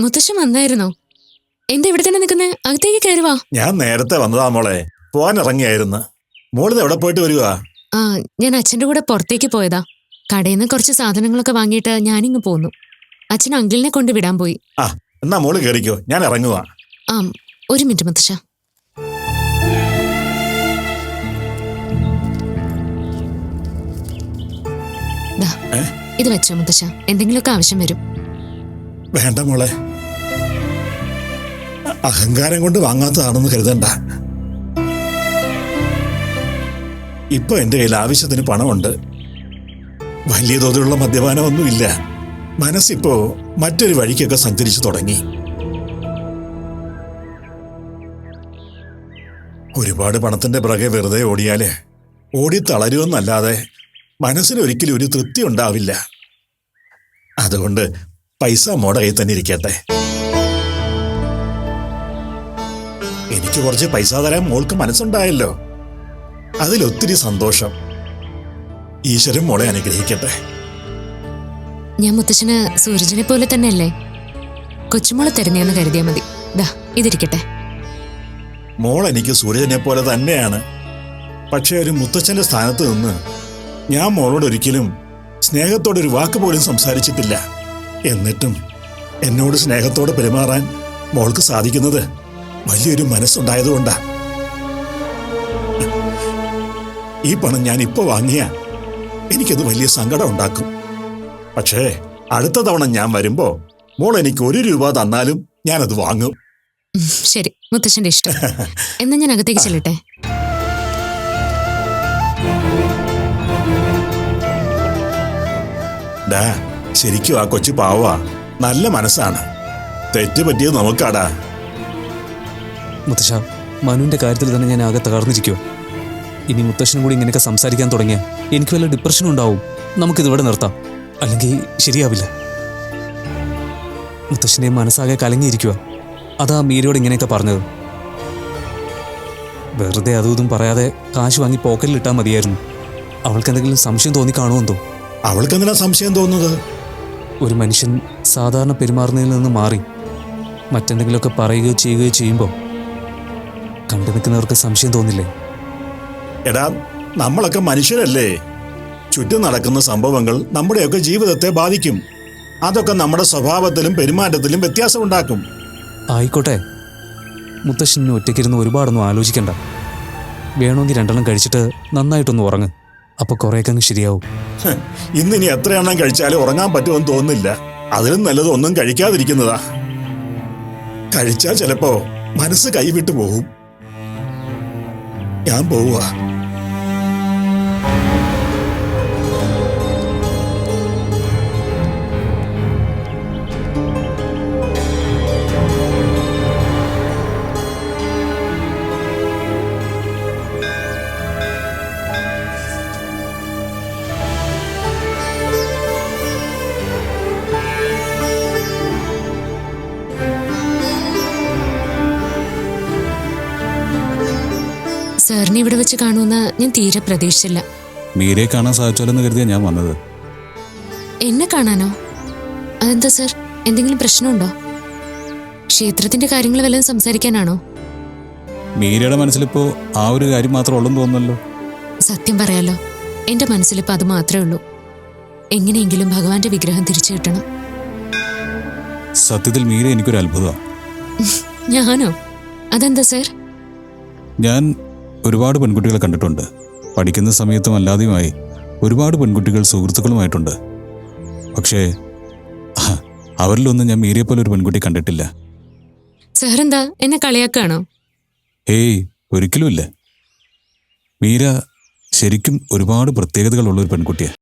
മുത്തശ്ശൻ വന്നായിരുന്നോ. എന്താ ഇവിടെ തന്നെ നിൽക്കുന്നേ? അകത്തേക്ക് കയറുവാ ഞാൻ നേരത്തെ വന്നതാ മോളെ. പോവാൻ ഇറങ്ങിയായിരുന്നു. മോളിത് എവിടെ പോയിട്ട് വരുക ആ ഞാൻ അച്ഛന്റെ കൂടെ പുറത്തേക്ക് പോയതാ. കടയിൽ നിന്ന് കുറച്ച് സാധനങ്ങളൊക്കെ വാങ്ങിയിട്ട് ഞാനിങ്ങ് പോന്നു. അച്ഛൻ അങ്കിളിനെ കൊണ്ട് വിടാൻ പോയി. ആ എന്നാ മോൾ കയറിക്കോ ഞാൻ ഇറങ്ങുക ആ ഒരു മിനിറ്റ് മുത്തശ്ശ. ദാ? ഇത് വെച്ചോ മുത്തശ്ശ. എന്തെങ്കിലുമൊക്കെ ആവശ്യം വരും. വേണ്ട മോളെ. അഹങ്കാരം കൊണ്ട് വാങ്ങാത്തതാണെന്ന് കരുതണ്ട. ഇപ്പൊ എന്റെ കയ്യിൽ ആവശ്യത്തിന് പണമുണ്ട്. വലിയ തോതിലുള്ള മദ്യപാനമൊന്നുമില്ല. മനസ്സിപ്പോ മറ്റൊരു വഴിക്കൊക്കെ സഞ്ചരിച്ചു തുടങ്ങി. ഒരുപാട് പണത്തിന്റെ പിറകെ വെറുതെ ഓടിയാലേ ഓടി തളരുമെന്നല്ലാതെ മനസ്സിന് ഒരിക്കലും ഒരു തൃപ്തി ഉണ്ടാവില്ല. അതുകൊണ്ട് പൈസ മോടെ കയ്യിൽ തന്നെ ഇരിക്കട്ടെ. എനിക്ക് കുറച്ച് പൈസ തരാൻ മോൾക്ക് മനസ്സുണ്ടായല്ലോ. അതിലൊത്തിരി സന്തോഷം. ഈശ്വരൻ മോളെ അനുഗ്രഹിക്കട്ടെ. ഞാൻ മുത്തശ്ശന് സൂരജിനെ പോലെ തന്നെയല്ലേ? കൊച്ചുമോളെ തരുന്നേന്ന് കരുതിയാ മതി. ദാ ഇതിരിക്കട്ടെ. മോൾ എനിക്ക് സൂര്യനെ പോലെ തന്നെയാണ്. പക്ഷേ ഒരു മുത്തച്ഛന്റെ സ്ഥാനത്ത് നിന്ന് ഞാൻ മോളോട് ഒരിക്കലും സ്നേഹത്തോടെ ഒരു വാക്ക് പോലും സംസാരിച്ചിട്ടില്ല. എന്നിട്ടും എന്നോട് സ്നേഹത്തോടെ പെരുമാറാൻ മോൾക്ക് സാധിക്കുന്നത് വലിയൊരു മനസ്സുണ്ടായതുകൊണ്ടാ. ഈ പണം ഞാൻ ഇപ്പൊ വാങ്ങിയ എനിക്കത് വലിയ സങ്കടം ഉണ്ടാക്കും പക്ഷേ അടുത്ത തവണ ഞാൻ വരുമ്പോ മോൾ എനിക്ക് ഒരു രൂപ തന്നാലും ഞാനത് വാങ്ങും. ശരി. മുത്തശ്ശന്റെ ഇഷ്ടം. എന്നാ ഞാൻ അകത്തേക്ക് ചെല്ലട്ടെ? ശരിക്കും ആ കൊച്ചു പാവാ നല്ല മനസ്സാണ്. തെറ്റ് പറ്റിയത് നമുക്കാടാ. മുത്തശ്ശ മനുവിന്റെ കാര്യത്തിൽ തന്നെ ഞാൻ ആകെ തകർന്നിരിക്കുമോ ഇനി മുത്തശ്ശനും കൂടി ഇങ്ങനെയൊക്കെ സംസാരിക്കാൻ തുടങ്ങിയാൽ എനിക്ക് വല്ല ഡിപ്രഷനും ഉണ്ടാവും. നമുക്കിതിവിടെ നിർത്താം. അല്ലെങ്കിൽ ശരിയാവില്ല. മുത്തശ്ശനെ മനസ്സാകെ കലങ്ങിയിരിക്കുക അതാ മീരയോട് ഇങ്ങനെയൊക്കെ പറഞ്ഞത്. വെറുതെ അതും ഇതും പറയാതെ കാശ് വാങ്ങി പോക്കറ്റിൽ ഇട്ടാൽ മതിയായിരുന്നു. അവൾക്ക് എന്തെങ്കിലും സംശയം തോന്നി കാണുമെന്തോ അവൾക്ക് എന്തിനാ സംശയം തോന്നുന്നത്? ഒരു മനുഷ്യൻ സാധാരണ പെരുമാറുന്നതിൽ നിന്ന് മാറി മറ്റെന്തെങ്കിലുമൊക്കെ പറയുകയോ ചെയ്യുകയോ ചെയ്യുമ്പോൾ കണ്ടു നിൽക്കുന്നവർക്ക് സംശയം തോന്നില്ലേ? എടാ നമ്മളൊക്കെ മനുഷ്യരല്ലേ? ചുറ്റും നടക്കുന്ന സംഭവങ്ങൾ നമ്മുടെയൊക്കെ ജീവിതത്തെ ബാധിക്കും. അതൊക്കെ നമ്മുടെ സ്വഭാവത്തിലും പെരുമാറ്റത്തിലും വ്യത്യാസമുണ്ടാക്കും. ആയിക്കോട്ടെ. മുത്തശ്ശന് ഒറ്റയ്ക്കിരുന്ന് ഒരുപാടൊന്നും ആലോചിക്കണ്ട. വേണമെങ്കിൽ രണ്ടെണ്ണം കഴിച്ചിട്ട് നന്നായിട്ടൊന്ന് ഉറങ്ങ്. അപ്പൊ കുറേയൊക്കെ അങ്ങ് ശരിയാവും. ഇന്ന് ഇനി എത്ര എണ്ണം കഴിച്ചാലും ഉറങ്ങാൻ പറ്റുമെന്ന് തോന്നുന്നില്ല. അതിലും നല്ലത് ഒന്നും കഴിക്കാതിരിക്കുന്നതാ. കഴിച്ചാൽ ചിലപ്പോ മനസ്സ് കൈവിട്ടു പോകും. ഞാൻ സാറിനെ ഇവിടെ വെച്ച് കാണുമെന്ന് ഞാൻ തീരെ പ്രതീക്ഷിച്ചില്ല. മീരയെ കാണാൻ സാധിച്ചാലെന്ന് കരുതിയാ ഞാൻ വന്നത്. എന്നെ കാണാനോ? അതെന്താ സർ? എന്തെങ്കിലും പ്രശ്നമുണ്ടോ? ക്ഷേത്രത്തിന്റെ കാര്യങ്ങൾ വല്ലതും സംസാരിക്കാനാണോ? മീരയുടെ മനസ്സിലിപ്പോ ആ ഒരു കാര്യം മാത്രം ഉള്ളെന്ന് തോന്നുന്നല്ലോ. സത്യം പറയാലോ എന്റെ മനസ്സിലിപ്പോ അത് മാത്രമേ ഉള്ളൂ. എങ്ങനെയെങ്കിലും ഭഗവാന്റെ വിഗ്രഹം തിരിച്ചു കിട്ടണം. സത്യത്തിൽ മീര എനിക്കൊരു അത്ഭുതമാണ് ഞാനോ? അതെന്താ സർ? ഞാൻ ഒരുപാട് പെൺകുട്ടികളെ കണ്ടിട്ടുണ്ട്. പഠിക്കുന്ന സമയത്തും അല്ലാതെയുമായി ഒരുപാട് പെൺകുട്ടികൾ സുഹൃത്തുക്കളുമായിട്ടുണ്ട്. പക്ഷേ അവരിലൊന്നും ഞാൻ മീരിയെ പോലെ ഒരു പെൺകുട്ടി കണ്ടിട്ടില്ല. സാറെന്താ എന്നെ കളിയാക്കാണോ? ഹേയ് ഒരിക്കലുമില്ല. മീര ശരിക്കും ഒരുപാട് പ്രത്യേകതകളുള്ള ഒരു പെൺകുട്ടിയാണ്